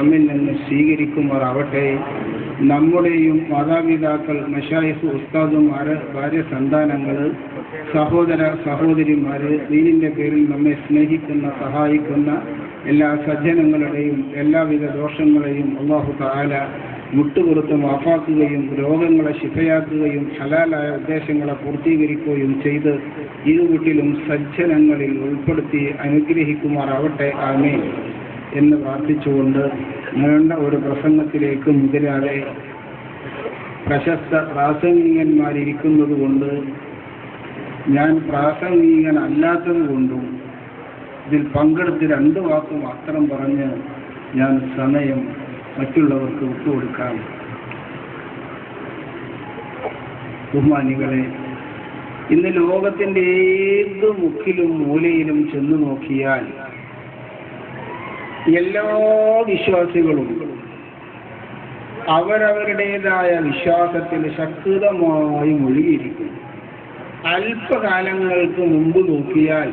നമ്മിൽ നിന്ന് സ്വീകരിക്കുമാറാവട്ടെ. നമ്മുടെയും മാതാപിതാക്കൾ മഷായിഫ് ഉസ്താദുമാര് ഭാര്യ സന്താനങ്ങൾ സഹോദര സഹോദരിമാര് ദീനിന്റെ പേരിൽ നമ്മെ സ്നേഹിക്കുന്ന സഹായിക്കുന്ന എല്ലാ സജ്ജനങ്ങളുടെയും എല്ലാവിധ ദോഷങ്ങളെയും അള്ളാഹു താല മുട്ടുകൊടുത്ത് മാഫാക്കുകയും രോഗങ്ങളെ ശിഫയാക്കുകയും ഹലാലായ ഉദ്ദേശങ്ങളെ പൂർത്തീകരിക്കുകയും ചെയ്ത് ഇരുവീട്ടിലും സജ്ജനങ്ങളിൽ ഉൾപ്പെടുത്തി അനുഗ്രഹിക്കുമാറാവട്ടെ. ആമേ എന്ന് പ്രാർത്ഥിച്ചുകൊണ്ട് നീണ്ട ഒരു പ്രസംഗത്തിലേക്ക് മുതിരാതെ പ്രശസ്ത പ്രാസംഗികന്മാരിരിക്കുന്നത് കൊണ്ട് ഞാൻ പ്രാസംഗികനല്ലാത്തത് കൊണ്ടും ഇതിൽ പങ്കെടുത്ത് രണ്ട് വാക്ക് മാത്രം പറഞ്ഞ് ഞാൻ സമയം മറ്റുള്ളവർക്ക് വിട്ടുകൊടുക്കാം ബഹുമാനികളെ ഇന്ന് ലോകത്തിന്റെ ഏത് മുക്കിലും മൂലയിലും ചെന്നു നോക്കിയാൽ എല്ലാ വിശ്വാസികളും അവരവരുടേതായ വിശ്വാസത്തിൽ ശക്തമായി മുഴുകിയിരിക്കുന്നു. അല്പകാലങ്ങൾക്ക് മുമ്പ് നോക്കിയാൽ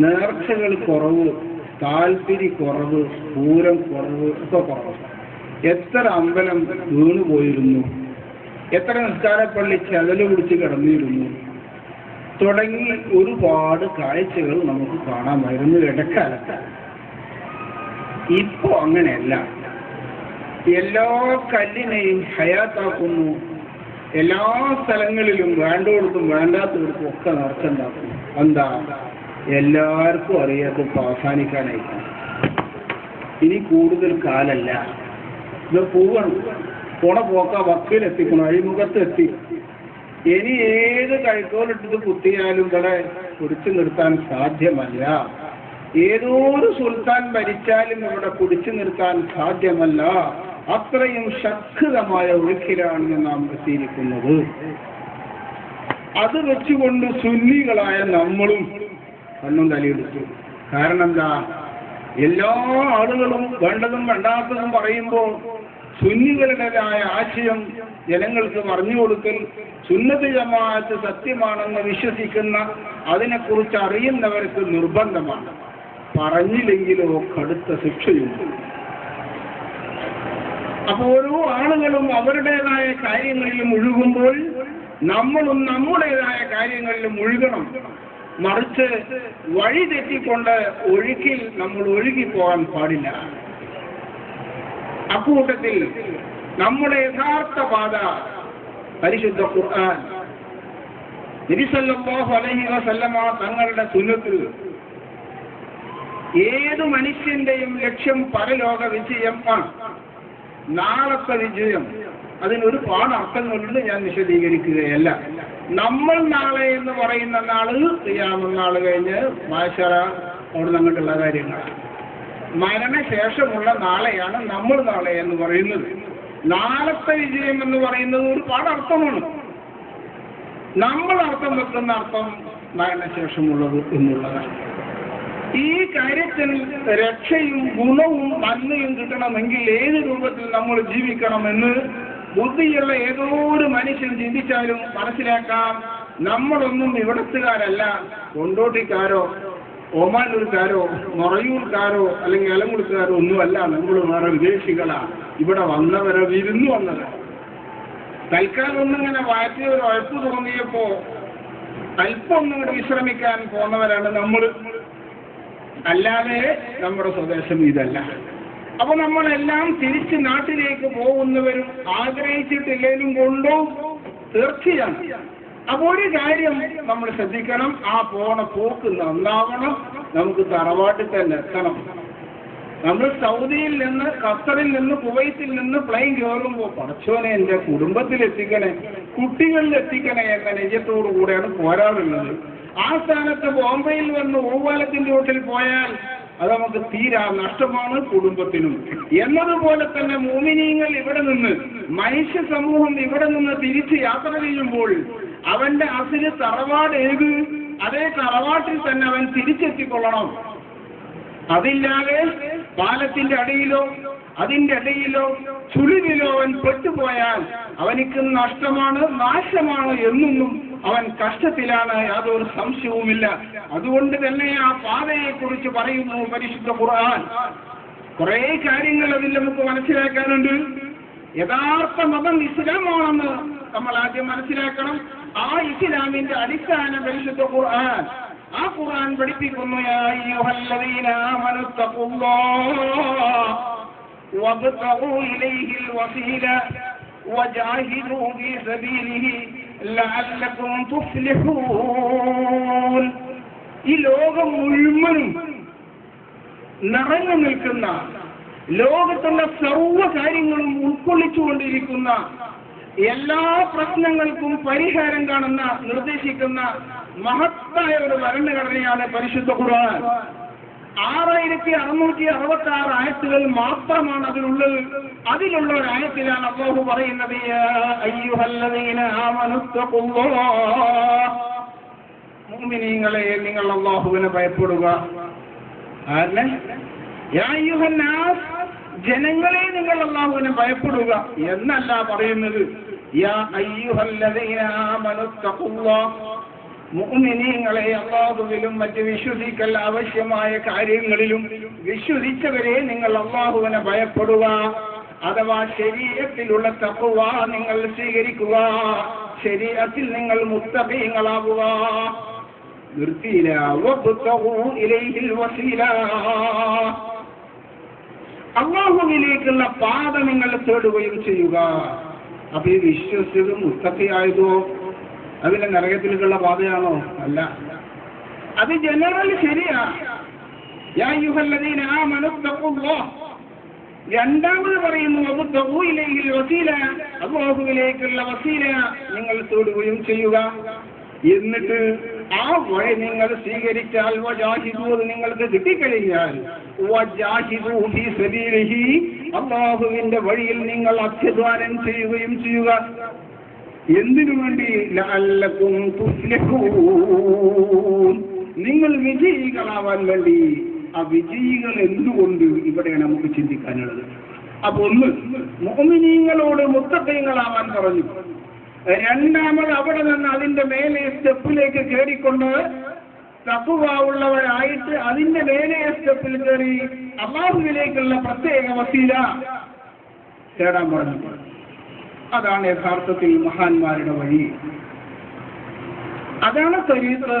നേർച്ചകൾ കുറവ് താല്പര്യ കുറവ് പൂരം കുറവ് ഒക്കെ കുറവ് എത്ര അമ്പലം വീണു പോയിരുന്നു എത്ര നിസ്കാരപ്പള്ളി ചതൽ പിടിച്ച് കിടന്നിരുന്നു തുടങ്ങി ഒരുപാട് കാഴ്ചകൾ നമുക്ക് കാണാമായിരുന്നു ഇടക്കാലത്ത്. ഇപ്പോ അങ്ങനെയല്ല. എല്ലാ കല്ലിനെയും ഹയാത്താക്കുന്നു. എല്ലാ സ്ഥലങ്ങളിലും വേണ്ടോടത്തും വേണ്ടാത്തവർക്കും ഒക്കെ നടത്തുണ്ടാക്കും എന്താ? എല്ലാവർക്കും അറിയാത്ത അവസാനിക്കാനായി ഇനി കൂടുതൽ കാലല്ല. ഇത് പോവണം. പോണ പോക്ക വക്കിലെത്തിക്കണം അഴിമുഖത്തെത്തി. ഇനി ഏത് കഴിക്കോലിട്ടത് കുത്തിയാലും ഇവിടെ പിടിച്ചു നിർത്താൻ സാധ്യമല്ല. ഏതൊരു സുൽത്താൻ ഭരിച്ചാലും ഇവിടെ പിടിച്ചു നിർത്താൻ സാധ്യമല്ല. അത്രയും ശക്തമായ ഒഴുക്കിലാണ് നാം എത്തിയിരിക്കുന്നത് അത് വെച്ചുകൊണ്ട് സുന്നികളായ നമ്മളും കണ്ണും തലയെടുത്തു. കാരണം എന്താ? എല്ലാ ആളുകളും വേണ്ടതും വേണ്ടാത്തതും പറയുമ്പോൾ സുന്നികളുടേതായ ആശയം ജനങ്ങൾക്ക് പറഞ്ഞു കൊടുക്കൽ സുന്നത്ത് ജമാഅത്ത് സത്യമാണെന്ന് വിശ്വസിക്കുന്ന അതിനെക്കുറിച്ച് അറിയുന്നവർക്ക് നിർബന്ധമാണ്. പറഞ്ഞില്ലെങ്കിലോ കടുത്ത ശിക്ഷയുണ്ട്. അപ്പോൾ ഓരോ ആളുകളും അവരുടേതായ കാര്യങ്ങളിൽ മുഴുകുമ്പോൾ നമ്മളും നമ്മുടേതായ കാര്യങ്ങളിൽ മുഴുകണം. മറിച്ച് വഴി തെറ്റിക്കൊണ്ട് ഒഴുക്കിൽ നമ്മൾ ഒഴുകി പോകാൻ പാടില്ല. അക്കൂട്ടത്തിൽ നമ്മുടെ യഥാർത്ഥ പാത പരിശുദ്ധ ഖുർആൻ. തിരിസല്ലോ അലഹി വസല്ലമ തങ്ങളുടെ സുന്നത്തിൽ ഏത് മനുഷ്യന്റെയും ലക്ഷ്യം പരലോക വിജയം ആണ്. നാളത്തെ വിജയം. അതിനൊരു പാടർത്ഥങ്ങളുണ്ട് ഞാൻ വിശദീകരിക്കുകയല്ല. നമ്മൾ നാളെ എന്ന് പറയുന്ന നാൾ നാൾ കഴിഞ്ഞ് മാശറ അവിടെ അങ്ങോട്ടുള്ള കാര്യങ്ങളാണ് മരണശേഷമുള്ള നാളെയാണ് നമ്മൾ നാളെ എന്ന് പറയുന്നത്. നാളത്തെ വിജയം എന്ന് പറയുന്നത് ഒരു പാടർത്ഥമാണ് നമ്മൾ അർത്ഥം വെക്കുന്ന അർത്ഥം മരണശേഷമുള്ളത് എന്നുള്ളതാണ്. ഈ കാര്യത്തിൽ രക്ഷയും ഗുണവും നന്മയും കിട്ടണമെങ്കിൽ ഏത് രൂപത്തിൽ നമ്മൾ ജീവിക്കണമെന്ന് ബുദ്ധിയുള്ള ഏതോ ഒരു മനുഷ്യൻ ചിന്തിച്ചാലും മനസ്സിലാക്കാം. നമ്മളൊന്നും ഇവിടത്തുകാരല്ല. കൊണ്ടോട്ടിക്കാരോ ഒമാനൂർക്കാരോ മറയൂർക്കാരോ അല്ലെങ്കിൽ അലമുടുക്കാരോ ഒന്നുമല്ല. നമ്മൾ വേറെ വിദേശികളാണ് ഇവിടെ വന്നവരോ വിരുന്നു വന്നവരോ. തൽക്കാലം ഒന്നിങ്ങനെ വാറ്റി ഒരു ഉഴപ്പ് തോന്നിയപ്പോ അല്പം ഒന്നും വിശ്രമിക്കാൻ പോന്നവരാണ് നമ്മൾ അല്ലാതെ നമ്മുടെ സ്വദേശം ഇതല്ല. അപ്പൊ നമ്മളെല്ലാം തിരിച്ച് നാട്ടിലേക്ക് പോകുന്നവരും ആഗ്രഹിച്ചിട്ടില്ലേലും കൊണ്ടോ? തീർച്ചയാണ്. അപ്പൊ ഒരു കാര്യം നമ്മൾ ശ്രദ്ധിക്കണം. ആ പോണ പോക്ക് നന്നാവണം. നമുക്ക് തറവാട്ടിൽ തന്നെ എത്തണം. നമ്മൾ സൗദിയിൽ നിന്ന് ഖത്തറിൽ നിന്ന് കുവൈത്തിൽ നിന്ന് പ്ലെയിൻ കയറുമ്പോൾ പഠിച്ചോനെ എന്റെ കുടുംബത്തിൽ എത്തിക്കണേ കുട്ടികളിൽ എത്തിക്കണേ എന്ന നെയ്യത്തോടു കൂടെയാണ് പോരാറുള്ളത് ആ സ്ഥാനത്ത് ബോംബെയിൽ വന്ന് ഊവാലത്തിന്റെ വീട്ടിൽ പോയാൽ അത് നമുക്ക് തീരാ നഷ്ടമാണ് കുടുംബത്തിനും. എന്നതുപോലെ തന്നെ മോമിനിയങ്ങൾ ഇവിടെ നിന്ന് മനുഷ്യ സമൂഹം ഇവിടെ നിന്ന് തിരിച്ച് യാത്ര ചെയ്യുമ്പോൾ അവന്റെ അസിന് തറവാട് ഏത്? അതേ തറവാട്ടിൽ തന്നെ അവൻ തിരിച്ചെത്തിക്കൊള്ളണം. അതില്ലാതെ പാലത്തിന്റെ അടിയിലോ അതിന്റെ ഇടയിലോ ചുളിവിലോ അവൻ പെട്ടുപോയാൽ അവനിക്ക് നഷ്ടമാണ് നാശമാണ് എന്നൊന്നും അവൻ കഷ്ടത്തിലാണ് യാതൊരു സംശയവുമില്ല അതുകൊണ്ട് തന്നെ ആ പാതയെ കുറിച്ച് പറയുന്നു പരിശുദ്ധ ഖുർആൻ കുറെ കാര്യങ്ങൾ അതിൽ നമുക്ക് മനസ്സിലാക്കാനുണ്ട് യഥാർത്ഥ മതം ഇസ്ലാമാണെന്ന് നമ്മൾ ആദ്യം മനസ്സിലാക്കണം ആ ഇസ്ലാമിന്റെ അടിസ്ഥാന പരിശുദ്ധ ഖുർആൻ ആ ഖുർആൻ പഠിപ്പിക്കുന്നു യാ അയ്യുഹല്ലദീന ആമനു തഖുല്ലാഹ് വബ്തഗൂ ഇലൈഹിൽ വസീല وجاهدوا في سبيله لعلكم تفلحون ഈ ലോകം മുഴുവനും നിറഞ്ഞു നിൽക്കുന്ന ലോകത്തുള്ള സർവ കാര്യങ്ങളും ഉൾക്കൊള്ളിച്ചുകൊണ്ടിരിക്കുന്ന എല്ലാ പ്രശ്നങ്ങൾക്കും പരിഹാരം കാണുന്ന നിർദ്ദേശിക്കുന്ന മഹത്തായ ഒരു ഭരണഘടനയാണ് പരിശുദ്ധ ഖുർആൻ. ആറായിരത്തി അറുന്നൂറ്റി അറുപത്തി ആറ് ആയത്തുകൾ മാത്രമാണ് അതിലുള്ളത്. അതിലുള്ള ഒരു ആയത്തിലാണ് അള്ളാഹു പറയുന്നത് മുഅ്മിനീങ്ങളെ നിങ്ങൾ അള്ളാഹുവിനെ ഭയപ്പെടുക. ജനങ്ങളെ നിങ്ങൾ അള്ളാഹുവിനെ ഭയപ്പെടുക. എന്നല്ല പറയുന്നത് യാ മുഅ്മിനീങ്ങളെ അള്ളാഹുവിലും മറ്റ് വിശ്വസിക്കൽ ആവശ്യമായ കാര്യങ്ങളിലും വിശ്വസിച്ചവരെ നിങ്ങൾ അള്ളാഹുവിനെ ഭയപ്പെടുക. അഥവാ ശരീരത്തിലുള്ള തപ്പുവ നിങ്ങൾ സ്വീകരിക്കുക. ശരീരത്തിൽ നിങ്ങൾ മുത്തബീങ്ങളാവുക അള്ളാഹുവിലേക്കുള്ള പാത നിങ്ങൾ തേടുകയും ചെയ്യുക. അപ്പൊ ഈ വിശ്വസിച്ചത് അതിന്റെ നരകത്തിലേക്കുള്ള പാതയാണോ? അല്ല. അത് ജനറൽ ശരിയാ. രണ്ടാമത് പറയുന്നു വസീല. അബുഹുവിലേക്കുള്ള വസീല നിങ്ങൾ തേടുകയും ചെയ്യുക. എന്നിട്ട് ആ വഴി നിങ്ങൾ സ്വീകരിച്ചാൽ വജാഹിദു അത് നിങ്ങൾക്ക് കിട്ടിക്കഴിഞ്ഞാൽ അള്ളാഹുവിന്റെ വഴിയിൽ നിങ്ങൾ അത്യധ്വാനം ചെയ്യുകയും ചെയ്യുക. എന്തിനു വേണ്ടി ലഅല്ലക്കും നിങ്ങൾ വിജയികളാവാൻ വേണ്ടി ആ വിജയികൾ എന്തുകൊണ്ട് ഇവിടെയാണ് നമുക്ക് ചിന്തിക്കാനുള്ളത്? അപ്പൊ ഒന്ന് മോമിനീങ്ങളോട് മുത്തക്കൈകളാവാൻ പറഞ്ഞു. രണ്ടാമത് അവിടെ നിന്ന് അതിന്റെ മേലെ സ്റ്റെപ്പിലേക്ക് കയറിക്കൊണ്ട് തപ്പുവാവുള്ളവരായിട്ട് അതിന്റെ മേലെ സ്റ്റെപ്പിൽ കയറി അള്ളാഹുവിലേക്കുള്ള പ്രത്യേക വസീല തേടാൻ പറഞ്ഞു. അതാണ് യഥാർത്ഥത്തിൽ മഹാന്മാരുടെ വഴി. അതാണ് തരീത്ത്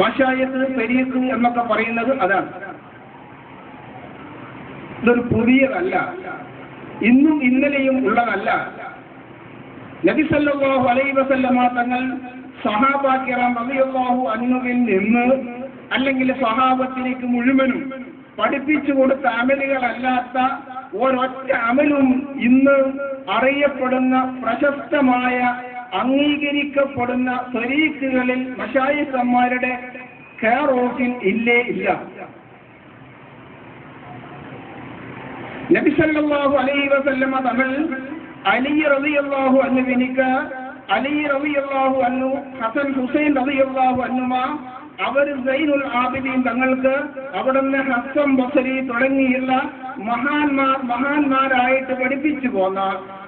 മഷായത്ത് തരീത്ത് എന്നൊക്കെ പറയുന്നത് അതാണ്. ഇതൊരു പുതിയതല്ല. ഇന്നും ഇന്നലെയും ഉള്ളതല്ല. നബി സല്ലല്ലാഹു അലൈഹി വസല്ലമ തങ്ങൾ സഹാബാക്കിറാം റളിയല്ലാഹു അൻഹുവിൽ നിന്ന് അല്ലെങ്കിൽ സഹാബത്തിലേക്ക് മുഴുവനും പഠിപ്പിച്ചു കൊടുത്ത അമലുകളല്ലാത്ത ഒരൊറ്റ അമലും ഇന്ന് അറിയപ്പെടുന്ന പ്രശസ്തമായ അംഗീകരിക്കപ്പെടുന്ന സ്വരീക്കുകളിൽ മഷായിസന്മാരുടെ കെയർ ഓഫിൽ ഇല്ലേ ഇല്ല. നബിസല്ലാഹു അലൈ വസല്ലമ തങ്ങൾ അലി റളിയല്ലാഹു അന്നുവിനിക്ക് അലി റളിയല്ലാഹു അന്നു ഹസൻ ഹുസൈൻ റളിയല്ലാഹു അന്നുമ അവർ സൈനുൽ ആബിദീൻ തങ്ങൾക്ക് അവിടുന്ന് ഹസ്സം ബസരി തുടങ്ങിയുള്ള മഹാന്മാർ മഹാന്മാരായിട്ട് പഠിപ്പിച്ചു പോന്ന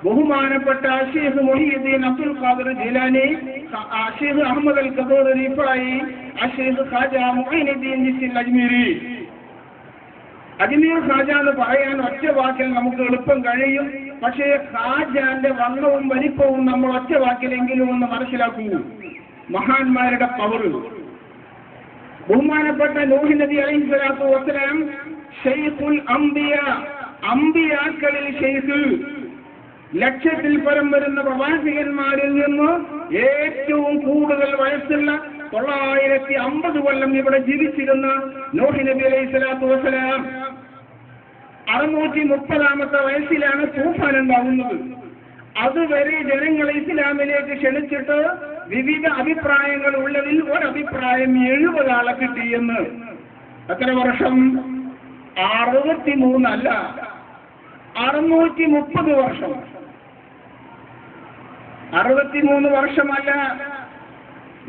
ബഹുമാനപ്പെട്ട ഷെയ്ഖ് മൊഹീദ്ദീൻ അബ്ദുൽ ഖാദർ ജിലാനി ഷെയ്ഖ് അഹമ്മദ് അൽ കദൂർ റിഫായി ഖാജ മൊഹീനുദ്ദീൻ ജിസിൽ അജ്മീരി. അജ്മീർ ഖാജ എന്ന് പറയാൻ ഒറ്റ വാക്കിൽ നമുക്ക് എളുപ്പം കഴിയും. പക്ഷേ ഖാജാന്റെ വർണവും വലിപ്പവും നമ്മൾ ഒറ്റ വാക്കിലെങ്കിലും ഒന്ന് മനസ്സിലാക്കൂ. മഹാന്മാരുടെ പവർ ബഹുമാനപ്പെട്ട നൂഹി നബി അലൈഹി സ്വലാത്തു വസ്സലാം ഷെയ്ഖുൽ അംബിയ അംബിയാക്കളിൽ ഷെയ്ഖ്. ലക്ഷത്തിൽ പരം വരുന്ന പ്രവാസികന്മാരിൽ നിന്ന് ഏറ്റവും കൂടുതൽ വയസ്സുള്ള തൊള്ളായിരത്തി അമ്പത് കൊല്ലം ഇവിടെ ജീവിച്ചിരുന്ന നോഹി നബി അലൈഹി സ്വലാത്തു വസ്സലാം അറുന്നൂറ്റി മുപ്പതാമത്തെ വയസ്സിലാണ് തൂഫാൻ ഉണ്ടാകുന്നത്. അതുവരെ ജനങ്ങളെ ഇസ്ലാമിലേക്ക് ക്ഷണിച്ചിട്ട് വിവിധ അഭിപ്രായങ്ങൾ ഉള്ളതിൽ ഒരഭിപ്രായം എഴുപതാളെ കിട്ടിയെന്ന് എത്ര വർഷം? അറുപത്തി മൂന്നല്ല അറുന്നൂറ്റി മുപ്പത് വർഷം. അറുപത്തിമൂന്ന് വർഷമല്ല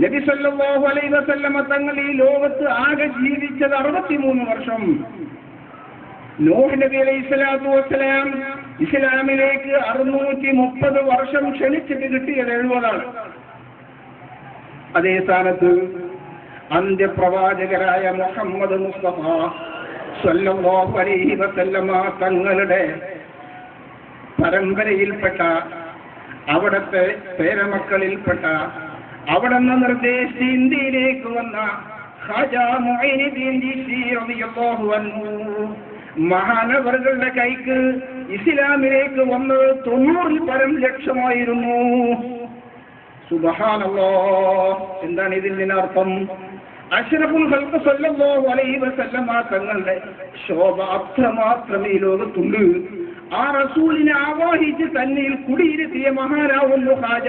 നബി സല്ലല്ലാഹു അലൈഹി വസല്ലമ തങ്ങൾ ഈ ലോകത്ത് ആകെ ജീവിച്ചത് അറുപത്തിമൂന്ന് വർഷം. നൂഹ് നബി അലൈഹി സ്വലാത്തു വസ്സലാം ഇസ്ലാമിലേക്ക് അറുന്നൂറ്റി മുപ്പത് വർഷം ക്ഷണിച്ചിട്ട് കിട്ടിയത് എഴുപതാണ്. അതേ സ്ഥാനത്ത് അന്ത്യപ്രവാചകരായ മുഹമ്മദ് മുസ്തഫ തങ്ങളുടെ പരമ്പരയിൽപ്പെട്ട അവിടത്തെ പേരമക്കളിൽപ്പെട്ട അവിടെ നിന്ന് നിർദ്ദേശിച്ച് ഇന്ത്യയിലേക്ക് വന്ന മഹാനവറുകളുടെ കൈക്ക് ഇസ്ലാമിലേക്ക് വന്നത് തൊണ്ണൂറിൽ പരം ലക്ഷമായിരുന്നു. സുബഹാനല്ലോ എന്താണ് ഇതിനർത്ഥം? അഷ്റഫുൽ ഹൽക്ക് സല്ലല്ലാഹു അലൈഹി വസല്ലമ തങ്ങളുടെ ശോഭ അത്രമാത്രം ഈ ലോകത്തുണ്ട് ആ റസൂലിനെ ആവാഹിച്ച് തന്നിൽ കുടിയിരുത്തിയ മഹാനാവുന്നു ഹാജ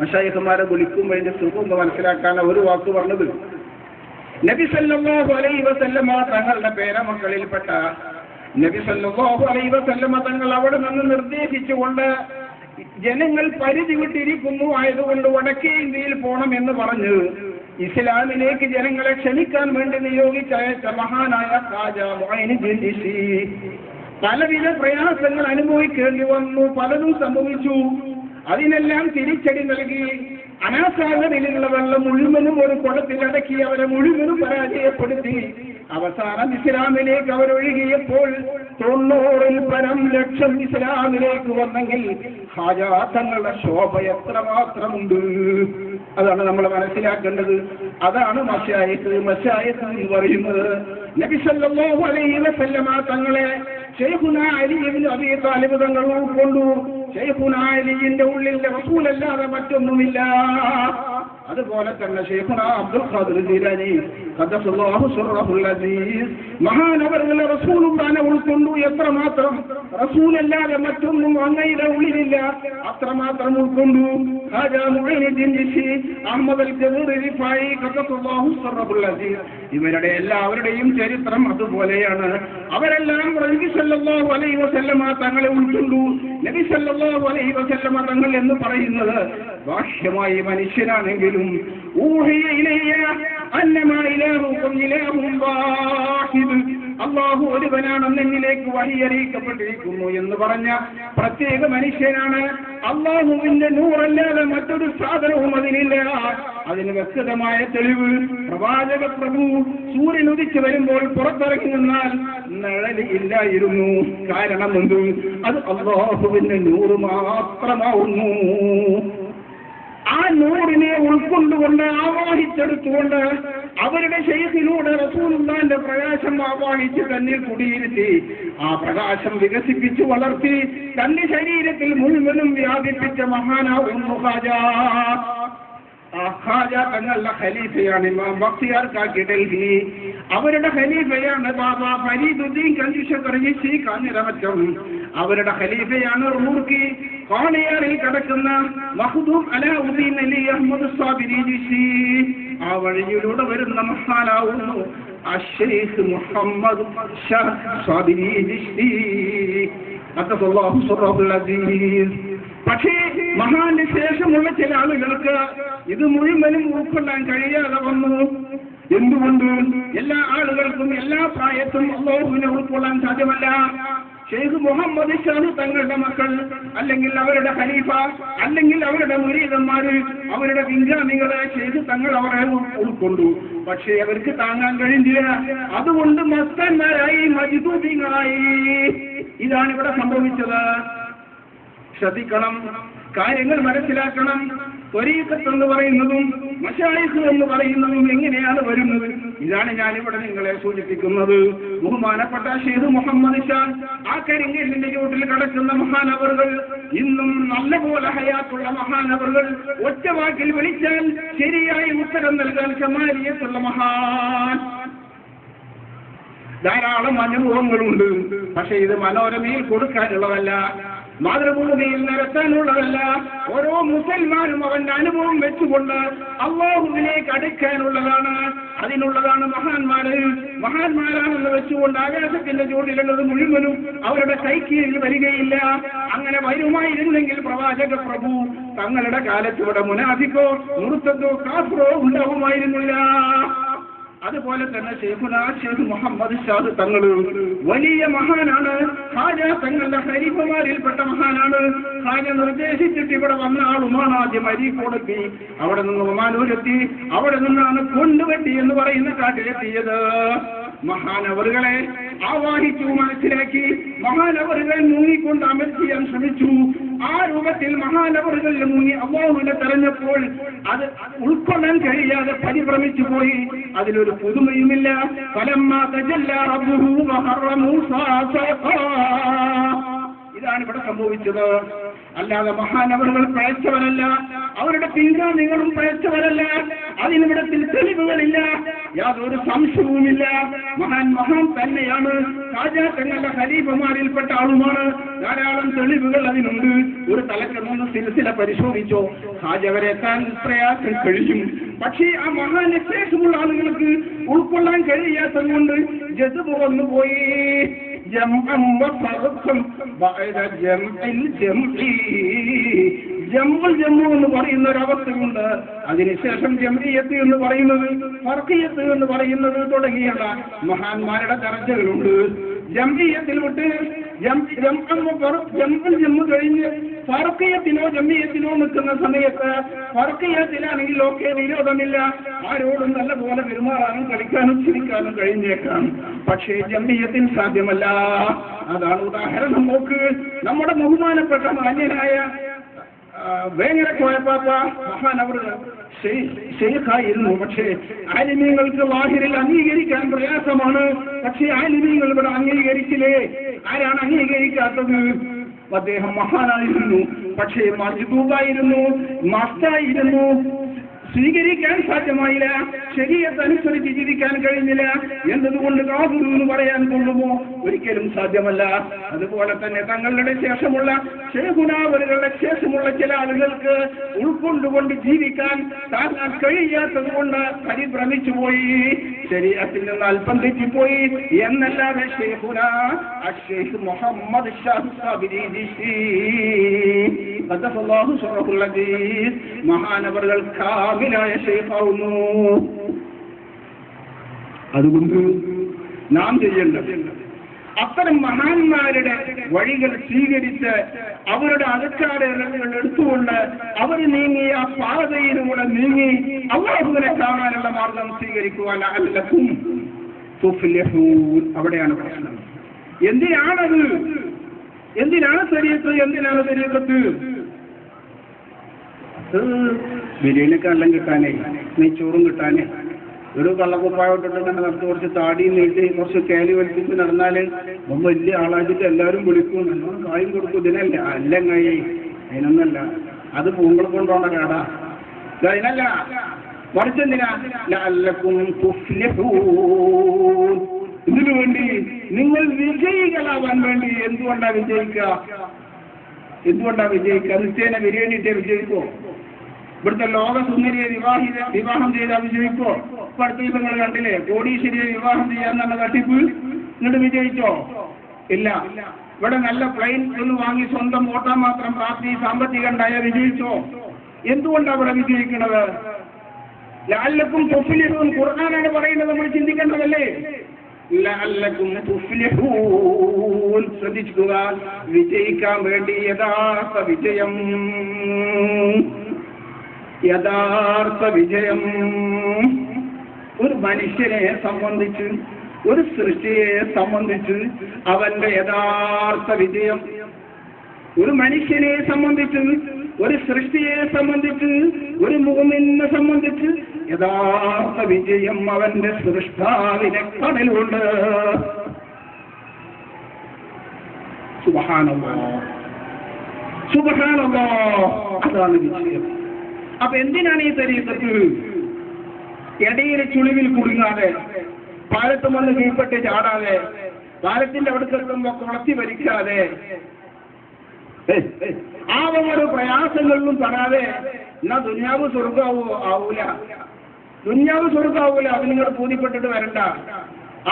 മഷായിഖന്മാരെ വിളിക്കുമ്പോൾ അതിന്റെ സുഖം മനസ്സിലാക്കാൻ ഒരു വാക്ക് പറഞ്ഞത്. നബി സല്ലല്ലാഹു അലൈഹി വസല്ലമ തങ്ങളുടെ പേരമക്കളിൽപ്പെട്ട നബി സല്ലല്ലാഹു അലൈഹി വസല്ലമ തങ്ങൾ അവിടെ നിന്ന് നിർദ്ദേശിച്ചുകൊണ്ട് ജനങ്ങൾ പരിധി വിട്ടിരിക്കുന്നു ആയതുകൊണ്ട് വടക്കേ ഇന്ത്യയിൽ പോണം എന്ന് പറഞ്ഞ് ഇസ്ലാമിലേക്ക് ജനങ്ങളെ ക്ഷണിക്കാൻ വേണ്ടി നിയോഗിച്ചയച്ച മഹാനായ പലവിധ പ്രയാസങ്ങൾ അനുഭവിക്കേണ്ടി വന്നു പലതും സംഭവിച്ചു. അതിനെല്ലാം തിരിച്ചടി നൽകി. അനാസാഗരയിലുള്ള വെള്ളം മുഴുവനും ഒരു കുളത്തിൽ അടക്കി അവരെ മുഴുവനും പരാജയപ്പെടുത്തി. അവസാനം ഇസ്ലാമിലേക്ക് അവരൊഴുകിയപ്പോൾ തൊണ്ണൂറിൽ പരം ലക്ഷം ഇസ്ലാമിലേക്ക് വന്നെങ്കിൽ ഹാജാത്തങ്ങളുടെ ശോഭ എത്രമാത്രമുണ്ട്? അതാണ് നമ്മൾ മനസ്സിലാക്കേണ്ടത്. അതാണ് മഷായത്ത്. മഷായത്ത് എന്ന് പറയുന്നത് നബി വലയിലെ അലൈഹി വസല്ലമ തങ്ങളെ ഷെയ്ഖുന അലി ഇബ്നു അബീ ഉൾക്കൊണ്ടു. ഷെയ്ഖുന അലിയുടെ ഉള്ളിൽ റസൂലല്ലാതെ മറ്റൊന്നുമില്ല. അതുപോലെ തന്നെ ഷെയ്ഖുന അബ്ദുൽ ഖാദിർ ജീലാനി ഖദ്ദസല്ലാഹു സുറഹുൽ അസീസ് മഹാനവറുകളെ റസൂലും തന്നെ ഉൾക്കൊണ്ടു. എത്രമാത്രം റസൂലല്ലാതെ മറ്റൊന്നും അങ്ങയുടെ ഉള്ളിലില്ല. അത്രമാത്രം ഉൾക്കൊണ്ടു. അഹ്മദ് അൽ ജബീർ റിഫായി ഖദ്ദസല്ലാഹു സുറഹുൽ അസീസ് ഇവരുടെ എല്ലാവരുടെയും ചരിത്രം അതുപോലെയാണ്. അവരെല്ലാം റസൂൽ സല്ലല്ലാഹു അലൈഹി വസല്ലമ തങ്ങളെ ഉൾക്കൊണ്ടു. നബി സല്ലല്ലാഹു അലൈഹി വസല്ലം തങ്ങൾ എന്ന് പറയുന്നത് ബാഹ്യമായി മനുഷ്യനാണെങ്കിലും വാഹിദ് അള്ളാഹു ഒരുവനാണെന്ന് എന്നിലേക്ക് വഴിയറിയിക്കപ്പെട്ടിരിക്കുന്നു എന്ന് പറഞ്ഞ പ്രത്യേക മനുഷ്യനാണ്. അള്ളാഹുവിന്റെ നൂറല്ലാതെ മറ്റൊരു സാധനവും അതിനില്ല. അതിന് വ്യക്തമായ തെളിവ്. പ്രവാചക പ്രഭു സൂര്യൻ ഉദിച്ചു വരുമ്പോൾ പുറത്തിറങ്ങി നിന്നാൽ നിഴൽ ഇല്ലായിരുന്നു. കാരണം എന്ത്? അത് അള്ളാഹുവിന്റെ നൂറ് മാത്രമാവുന്നു. ആ നൂറിനെ ഉൾക്കൊണ്ടുകൊണ്ട് ആവാഹിച്ചെടുത്തുകൊണ്ട് അവരുടെ ശൈഖിലൂടെ റസൂലുള്ളാന്റെ പ്രകാശം ആവാഹിച്ച് തന്നിൽ കുടിയിരുത്തി. ആ പ്രകാശം വികസിപ്പിച്ചു വളർത്തി. തന്റെ ശരീരത്തിൽ മുഴുവനും വ്യാപിപ്പിച്ച ഖാജ തങ്ങളുടെ ഖലീഫയാണ് ഡൽഹി. അവരുടെ ഖലീഫയാണ് ബാബ ഫരീദുദ്ദീൻ കഞ്ചുഷി കാഞ്ഞിരമറ്റം അവരുടെ ഖലീഫയാണ് റൂർക്കി. കോണിയാറിൽ കിടക്കുന്ന മഹദൂം അലാഉദ്ദീൻ അലി അഹമ്മദ് സ്വാബിരി ആ വഴിയിലൂടെ വരുന്ന മഹാനാവുന്നു. അഷേഖ് മുഹമ്മദ് പക്ഷേ മഹാന്റെ ശേഷമുള്ള ചില ആളുകൾക്ക് ഇത് മുഴുവനും ഉൾക്കൊള്ളാൻ കഴിയാതെ വന്നു. എന്തുകൊണ്ട്? എല്ലാ ആളുകൾക്കും എല്ലാ പ്രായത്തും അള്ളാഹുവിനെ ഉൾക്കൊള്ളാൻ സാധ്യമല്ല. ഷെയ്ഖ് മുഹമ്മദ് ഷാഹു തങ്ങളുടെ മക്കൾ അല്ലെങ്കിൽ അവരുടെ ഖലീഫ അല്ലെങ്കിൽ അവരുടെ മുരീതന്മാര് അവരുടെ പിൻഗാമികളെ ഷെയ്ഖ് തങ്ങൾ അവരെ ഉൾക്കൊണ്ടു. പക്ഷേ അവർക്ക് താങ്ങാൻ കഴിഞ്ഞില്ല അതുകൊണ്ട് മസ്തന്മാരായി മജിദൂബിങ്ങളായി. ഇതാണ് ഇവിടെ സംഭവിച്ചത്. ശ്രദ്ധിക്കണം. കാര്യങ്ങൾ മനസ്സിലാക്കണം. ത്വരീക്കത്ത് എന്ന് പറയുന്നതും മഷായിഖ് എന്ന് പറയുന്നതും എങ്ങനെയാണ് വരുന്നത്? ഇതാണ് ഞാൻ ഇവിടെ നിങ്ങളെ സൂചിപ്പിക്കുന്നത്. ബഹുമാനപ്പെട്ട ഷെയ്ഖ് മുഹമ്മദ് ഷാൻ ആ കരിങ്കല്ലിന്റെ ചൂട്ടിൽ കിടക്കുന്ന മഹാനവറുകൾ ഇന്നും നല്ലപോലെ ഹയാത്തുള്ള മഹാനവറുകൾ ഒറ്റ വാക്കിൽ വിളിച്ചാൽ ശരിയായി ഉത്തരം നൽകാൻ ക്ഷമാരിയത്തുള്ള മഹാൻ. ധാരാളം അനുഭവങ്ങളുണ്ട്. പക്ഷെ ഇത് മനോരമയിൽ കൊടുക്കാനുള്ളതല്ല. മാതൃഭൂമിയിൽ നിരത്താനുള്ളതല്ല. ഓരോ മുസൽമാനും അവന്റെ അനുഭവം വെച്ചുകൊണ്ട് അള്ളാഹുവിലേക്ക് അടുക്കാനുള്ളതാണ്. അതിനുള്ളതാണ് മഹാന്മാര്. മഹാന്മാരാണെന്ന് വെച്ചുകൊണ്ട് ആകാശത്തിന്റെ ചൂടിലുള്ളത് മുഴുവനും അവരുടെ കൈക്കീഴിൽ വരികയില്ല. അങ്ങനെ വരുമായിരുന്നെങ്കിൽ പ്രവാചക പ്രഭു തങ്ങളുടെ കാലത്ത് ഇവിടെ മുനാഫിക്കോ നൃത്തത്തോ കാഫറോ ഉണ്ടാവുമായിരുന്നില്ല. അതുപോലെ തന്നെ ഷെയ്ഖുന ഷെയ്ഖ് മുഹമ്മദ് ഷാദ് തങ്ങൾ വലിയ മഹാനാണ്. ഹാജ തങ്ങളുടെ ഹരീഫമാരിൽപ്പെട്ട മഹാനാണ്. ഹാജ നിർദ്ദേശിച്ചിട്ട് ഇവിടെ വന്ന ആളുമാണ് ആദ്യം അരീക്കോടെത്തി. അവിടെ നിന്ന് ഒമാനൂരെത്തി. അവിടെ നിന്നാണ് കൊണ്ടുവെട്ടി എന്ന് പറയുന്ന കാട്ടിലെത്തിയത്. മഹാനവറുകളെ ആവാഹിച്ചു മനസ്സിലാക്കി. മഹാനവറുകൾ മുങ്ങിക്കൊണ്ട് അമൽ ചെയ്യാൻ ശ്രമിച്ചു. ആ രൂപത്തിൽ മഹാനവറുകളിൽ മുങ്ങി അള്ളാഹുവിനെ തെരഞ്ഞപ്പോൾ അത് ഉൾക്കൊള്ളാൻ കഴിയാതെ പരിഭ്രമിച്ചു പോയി. അതിലൊരു പുതുമയുമില്ല. ഇതാണ് ഇവിടെ സംഭവിച്ചത്. അല്ലാതെ മഹാനവറുകൾ പഴച്ചവരല്ല അവരുടെ പിൻഗാമികളും പഴച്ചവരല്ല അതിനിവിടത്തിൽ തെളിവുകളില്ല. യാതൊരു സംശയവുമില്ല. മഹാൻ മഹാൻ തന്നെയാണ്. രാജാക്കങ്ങളുടെ ഖലീഫമാരിൽപ്പെട്ട ആളുമാണ്. ധാരാളം തെളിവുകൾ അതിനുണ്ട്. ഒരു തലക്ക് നിന്ന് സിലസില പരിശോധിച്ചോ ഹാജവരെ എത്താൻ പ്രയാസം കഴിയും. പക്ഷേ ആ മഹാന് ശേഷമുള്ള ആളുകൾക്ക് ഉൾക്കൊള്ളാൻ കഴിയാത്തത് കൊണ്ട് ജസ് പോയി ജംഅം ജമ്മു എന്ന് പറയുന്ന ഒരു അവസ്ഥയുണ്ട്. അതിനുശേഷം ജംഇയത്ത് എന്ന് പറയുന്നത് ഫർഖിയത്ത് എന്ന് പറയുന്നത് തുടങ്ങിയുള്ള മഹാന്മാരുടെ ചർച്ചകളുണ്ട് ജമ്പിയത്തിൽ വിട്ട് ജം വഫർഖ് ജംഉൽ ജംഉ കഴിഞ്ഞ് ഫർക്കിയത്തിനോ ജമ്മിയത്തിനോ നിൽക്കുന്ന സമയത്ത് ഫർക്കിയത്തിലാണെങ്കിൽ ഓക്കെ വിരോധമില്ല. ആരോടും നല്ല പോലെ പെരുമാറാനും കളിക്കാനും ചിരിക്കാനും കഴിഞ്ഞേക്കാം. പക്ഷേ ജമ്മിയത്തിൽ സാധ്യമല്ല. അതാണ് ഉദാഹരണം നോക്ക്. നമ്മുടെ ബഹുമാനപ്പെട്ട മാന്യനായ വേങ്ങര കോയപ്പാപ്പ മഹാനവറുകൾ ഷെയ്ഖായിരുന്നു പക്ഷേ ആലിമീങ്ങൾക്ക് വാഹിരിൽ അംഗീകരിക്കാൻ പ്രയാസമാണ്. പക്ഷേ ആലിമീങ്ങൾ ഇവിടെ അംഗീകരിച്ചില്ലേ? ആരാണ് അംഗീകരിക്കാത്തത്? അദ്ദേഹം മഹാനായിരുന്നു. പക്ഷേ മജ്ദൂബായിരുന്നു മസ്തായിരുന്നു. സ്വീകരിക്കാൻ സാധ്യമായില്ല. ശരീരത്തനുസരിച്ച് ജീവിക്കാൻ കഴിഞ്ഞില്ല. എന്നതുകൊണ്ട് കാതുരു എന്ന് പറയാൻ കൊള്ളുമോ? ഒരിക്കലും സാധ്യമല്ല. അതുപോലെ തന്നെ തങ്ങളുടെ ശേഷമുള്ള ശേഖുനാവലുകളുടെ ശേഷമുള്ള ചില ആളുകൾക്ക് ഉൾക്കൊണ്ടുകൊണ്ട് ജീവിക്കാൻ താങ്ങാൻ കഴിയാത്തത് കൊണ്ട് പരിഭ്രമിച്ചു പോയി ശരീരത്തിൽ നിന്ന് അല്പം തെറ്റിപ്പോയി. എന്നല്ലാതെ ഷെയ്ഖുന അഷേഖ് മുഹമ്മദ് മഹാനവറുകൾ കാവിലായ ഷെയ്ഖാവുന്നു. അതുകൊണ്ട് നാം ചെയ്യേണ്ടത് അത്തരം മഹാന്മാരുടെ വഴികൾ സ്വീകരിച്ച് അവരുടെ അകക്കാടുകൾ എടുത്തുകൊണ്ട് അവർ നീങ്ങി ആ പാതയിലൂടെ നീങ്ങി അള്ളാഹുവിനെ കാണാനുള്ള മാർഗം സ്വീകരിക്കുവാൻ അല്ലക്കും. അവിടെയാണ് പ്രശ്നം. എന്തിനാണത്? എന്തിനാണ് ശരീരത്ത്? എന്തിനാണ് ശരീരത്ത്? ബിരിയാണിക്ക് അല്ലം കിട്ടാനേ നെയ്ച്ചോറും കിട്ടാനേ. ഒരു കള്ളക്കുപ്പായോട്ടിട്ടുണ്ടെങ്കിൽ നമുക്ക് കുറച്ച് താടിയും നീട്ടി കുറച്ച് കേലി വലിപ്പിച്ച് നടന്നാൽ അപ്പം വലിയ ആളാക്കിട്ട് എല്ലാവരും വിളിക്കും. നമ്മൾ കായും കൊടുക്കും. ഇതിനല്ല. അല്ല കൈ അതിനൊന്നല്ല. അത് പൂങ്കൾ കൊണ്ടോണ്ട കാടാ. അതിനല്ല. മറിച്ചെന്തിനാ. ഇതിനു വേണ്ടി നിങ്ങൾ വിജയികളാവാൻ വേണ്ടി എന്തുകൊണ്ടാ വിജയിക്കുക? എന്തുകൊണ്ടാ വിജയിക്കുക? നിശ്ചയനെ ബിരിയാണി വിജയിക്കോ ഇവിടുത്തെ ലോക സുന്ദരിയെ വിവാഹിത വിവാഹം ചെയ്ത് വിജയിക്കോ ഇപ്പൊ അടുത്ത നിങ്ങൾ കണ്ടില്ലേ? കോടീശ്വരിയെ വിവാഹം ചെയ്യാന്നുള്ള തട്ടിപ്പ് എന്നിട്ട് വിജയിച്ചോ? ഇല്ല. ഇവിടെ നല്ല പ്ലെയിൻ ഒന്ന് വാങ്ങി സ്വന്തം ഓട്ടാൻ മാത്രം പ്രാപ്തി സാമ്പത്തികം ഉണ്ടായ വിജയിച്ചോ? എന്തുകൊണ്ടാണ് അവിടെ വിജയിക്കുന്നത് ലാലക്കും തൊഫിലും ഖുർആനാണ് പറയുന്നത് നമ്മൾ ചിന്തിക്കേണ്ടതല്ലേ? ലഅല്ലക്കും തുഫ്ലിഹൂൻ വിജയിക്കാൻ വേണ്ടി യഥാർത്ഥ വിജയം യഥാർത്ഥ വിജയം. ഒരു മനുഷ്യനെ സംബന്ധിച്ച് ഒരു സൃഷ്ടിയെ സംബന്ധിച്ച് അവന്റെ യഥാർത്ഥ വിജയം. ഒരു മനുഷ്യനെ സംബന്ധിച്ച് ഒരു സൃഷ്ടിയെ സംബന്ധിച്ച് ഒരു മുഖമിനെ സംബന്ധിച്ച് യഥാർത്ഥ വിജയം അവന്റെ സൃഷ്ടാവിനെ കടലുണ്ട് സുബഹാനോ സുബഹാനോ അതാണ് വിജയം. അപ്പൊ എന്തിനാണ് ഈ ശരീരത്തിൽ ഇടയിലെ ചുളിവിൽ കുടുങ്ങാതെ പാലത്ത് വന്ന് കീഴ്പ്പെട്ട് ചാടാതെ പാലത്തിന്റെ അടുത്ത് എത്തുമ്പോ കുളത്തി ഭരിക്കാതെ ആ ഒരു പ്രയാസങ്ങളിലും പെടാതെ എന്നാ ദുന്യാവ് സ്വർഗാവോ ആവൂല. ദുന്യാവ് സ്വർഗാവൂല അത് നിങ്ങൾ പൂതിപ്പെട്ടിട്ട് വരണ്ട.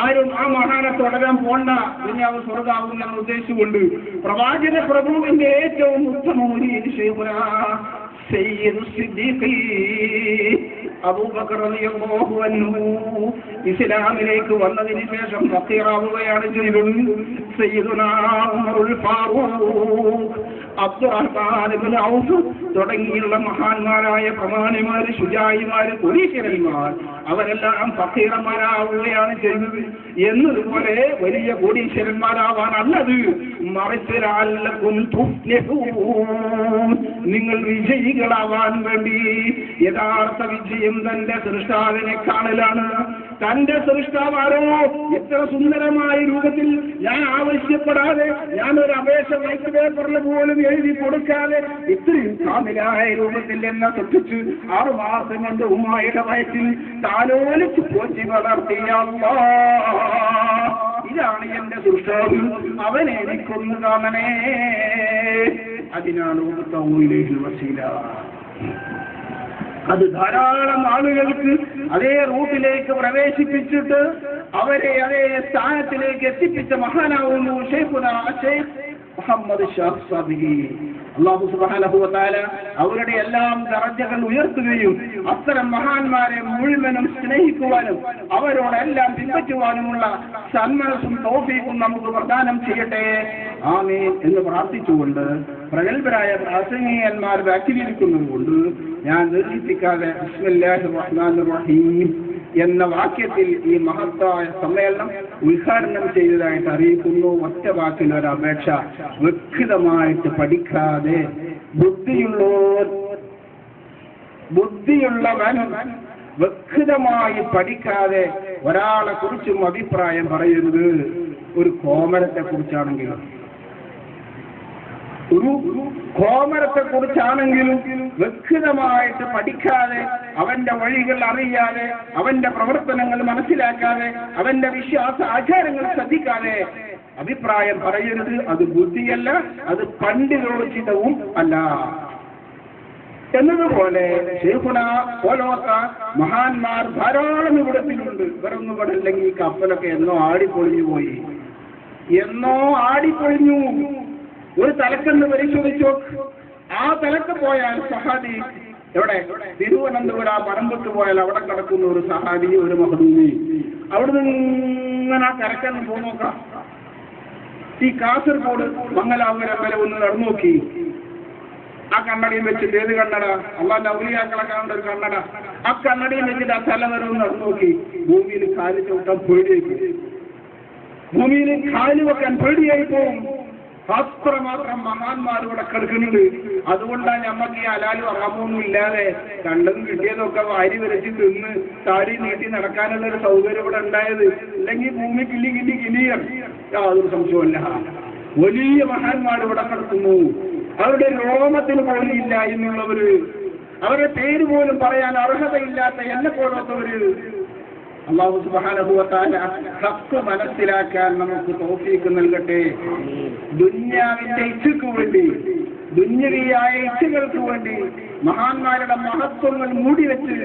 ആരും ആ മഹാനെ തുടരാൻ പോണ്ട. ദുന്യാവ് സ്വർഗാവും എന്ന് ഉദ്ദേശിച്ചുകൊണ്ട് പ്രവാചക പ്രഭുവിന്റെ ഏറ്റവും ഉത്തമ ഒരു ഇസ്ലാമിലേക്ക് വന്നതിന് ശേഷം ഫക്കീറാവുകയാണ് ചെയ്തത്. തുടങ്ങിയുള്ള മഹാന്മാരായ പ്രമാണിമാര് ശുചായിമാര് കോടീശ്വരന്മാർ അവരെല്ലാം ഫക്കീറന്മാരാവുകയാണ് ചെയ്തത്. എന്നതുപോലെ വലിയ കോടീശ്വരന്മാരാവാനല്ലത് മറിച്ച്. നിങ്ങൾ വിജയികളാവാൻ വേണ്ടി യഥാർത്ഥ വിജയം തന്റെ സൃഷ്ടാവിനെ കാണലാണ്. തന്റെ സൃഷ്ടാവാരോ? എത്ര സുന്ദരമായ രൂപത്തിൽ ഞാൻ ആവശ്യപ്പെടാതെ ഞാൻ ഒരു അപേക്ഷ വൈറ്റ് പേപ്പറിൽ പോലും എഴുതി കൊടുക്കാതെ ഇത്രയും കാമിലായ രൂപത്തിൽ എന്നെ സൃഷ്ടിച്ച് ആറു മാസം കൊണ്ട് ഉമ്മായുടെ വയറ്റിൽ താലോലിച്ച് പോറ്റി വളർത്തിയ ഇതാണ് എന്റെ സൃഷ്ടാവ്. അവനെ എനിക്കൊന്ന് കാണണേ. അതിനാണ് വസീല. അത് ധാരാളം ആളുകൾക്ക് അതേ റൂട്ടിലേക്ക് പ്രവേശിപ്പിച്ചിട്ട് അവരെ അതേ സ്ഥാനത്തിലേക്ക് എത്തിപ്പിച്ച മഹാനാവുന്നു ഷെയ്ഖുന ഷെയ്ഖ് മുഹമ്മദ് ഷാഹ് സാദിഖി അള്ളാഹു സുബ്ഹാനഹു വതആല അവരുടെ എല്ലാം ദറജകൾ ഉയർത്തുകയും അത്തരം മഹാന്മാരെ മുഴുവനും സ്നേഹിക്കുവാനും അവരോടെല്ലാം പിൻപറ്റുവാനുമുള്ള സന്മനസ്സും തോഫീക്കും നമുക്ക് പ്രദാനം ചെയ്യട്ടെ. ആമീൻ എന്ന് പ്രാർത്ഥിച്ചുകൊണ്ട് പ്രഗത്ഭരായ പ്രാസംഗികന്മാർ വ്യാഖ്യാനിക്കുന്നത് കൊണ്ട് ഞാൻ നിർദ്ദേശിക്കാതെ റഹ്മാൻ റഹീം. എന്ന വാക്യത്തിൽ ഈ മഹത്തായ സമ്മേളനം ഉദ്ഘാടനം ചെയ്തതായിട്ട് അറിയിക്കുന്നു. ഒറ്റ വാക്കിന് ഒരു അപേക്ഷ. വ്യക്തിതമായിട്ട് പഠിക്കാതെ ബുദ്ധിയുള്ളോർ ബുദ്ധിയുള്ളവൻ വ്യക്തമായി പഠിക്കാതെ ഒരാളെ കുറിച്ചും അഭിപ്രായം പറയരുത്. ഒരു കോമരത്തെ കുറിച്ചാണെങ്കിലും ഒരു കോമരത്തെ കുറിച്ചാണെങ്കിലും വ്യക്തമായിട്ട് പഠിക്കാതെ അവന്റെ വഴികൾ അറിയാതെ അവന്റെ പ്രവർത്തനങ്ങൾ മനസ്സിലാക്കാതെ അവന്റെ വിശ്വാസ ആചാരങ്ങൾ ശ്രദ്ധിക്കാതെ അഭിപ്രായം പറയരുത്. അത് ബുദ്ധിയല്ല അത് പണ്ഡിതോചിതവും അല്ല. എന്നതുപോലെ ശേഖുണ പോലോത്ത മഹാന്മാർ ധാരാളം ഇവിടത്തിലുണ്ട്. ഇവരൊന്നും ഇവിടെ ഈ കപ്പലൊക്കെ എന്നോ ആടിപ്പൊളിഞ്ഞു പോയി എന്നോ ആടിപ്പൊളിഞ്ഞു. ഒരു തലക്കെന്ന് പരിശോധിച്ചു. ആ തലക്ക് പോയാൽ സഹാബി എവിടെ? തിരുവനന്തപുരം പറമ്പത്ത് പോയാൽ അവിടെ കിടക്കുന്ന ഒരു സഹാബി ഒരു മഹദൂമി അവിടെ ഇങ്ങനെ ആ തലക്കെന്ന് പോ ഈ കാസർഗോഡ് മംഗലാപുരം വരെ ഒന്ന് നടന്നു നോക്കി. ആ കണ്ണടിയും വെച്ചിട്ട് ഏത് കണ്ണട? അള്ളാന്റെ ഔലിയാക്കളെ കാണേണ്ട ഒരു കണ്ണട. ആ കണ്ണടിയും വെച്ചിട്ട് ആ തല വരെ ഒന്ന് നടന്നു നോക്കി. ഭൂമിയിൽ കാൽ ചവിട്ടാൻ പേടിയായി ഭൂമിയിൽ കാലി വെക്കാൻ പേടിയായി പോകും അത്രമാത്രം മഹാന്മാർ ഇവിടെ കിടക്കുന്നുണ്ട്. അതുകൊണ്ടാണ് ഞമ്മക്ക് ഈ അലാലും അറാമൊന്നും ഇല്ലാതെ കണ്ടതും കിട്ടിയതൊക്കെ വാരി വരച്ച് തിന്ന് താടി നീട്ടി നടക്കാനുള്ള ഒരു സൗകര്യം ഇവിടെ ഉണ്ടായത്. അല്ലെങ്കിൽ ഭൂമി കില്ലി കില്ലി കിലിയാണ് യാതൊരു സംശയമല്ല വലിയ മഹാന്മാർ ഇവിടെ കിടക്കുന്നു അവരുടെ രോമത്തിന് പോലും ഇല്ല എന്നുള്ളവര് അവരുടെ പേര് പോലും പറയാൻ അർഹതയില്ലാത്ത എന്നെ പോലത്തവര് അള്ളാഹു സുബാനുഭവത്താല ഹക്ക് മനസ്സിലാക്കാൻ നമുക്ക് തോഫീക്ക് നൽകട്ടെ. ദുന്യാവിന്റെ ഇച്ഛക്ക് വേണ്ടി ദുന്യവിയായ ഇച്ഛകൾക്ക് വേണ്ടി മഹാന്മാരുടെ മഹത്വങ്ങൾ മൂടിവെച്ച്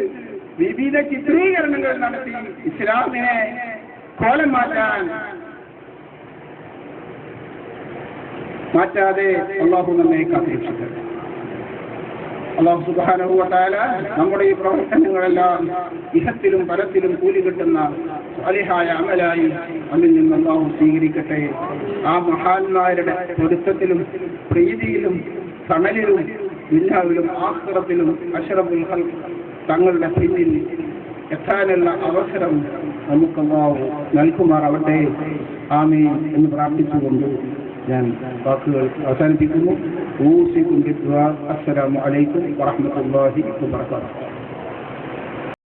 വിവിധ ചിത്രീകരണങ്ങൾ നടത്തി ഇസ്ലാമിനെ കോലം മാറ്റാൻ മാറ്റാതെ അള്ളാഹു നമ്മെ കാത്തിരക്ഷിക്കട്ടെ അള്ളാഹു സുബാനുഭവത്താല നമ്മുടെ ഈ പ്രവർത്തനങ്ങളെല്ലാം ഇഹത്തിലും പരത്തിലും കൂലി കിട്ടുന്ന സ്വാലിഹായ അമലായി അതിൽ നിന്ന് അള്ളാഹു സ്വീകരിക്കട്ടെ. ആ മഹാന്മാരുടെ പൊരുത്തത്തിലും പ്രീതിയിലും തണലിലും ദുന്യാവിലും ആസ്ത്രത്തിലും ഹൽക്ക് തങ്ങളുടെ പിന്നിൽ എത്താനുള്ള അവസരം നമുക്ക് അള്ളാഹു നൽകുമാറാവട്ടെ. ആമീൻ എന്ന് പ്രാർത്ഥിച്ചുകൊണ്ട് dan bakal authentic umum. Wassalamualaikum warahmatullahi wabarakatuh.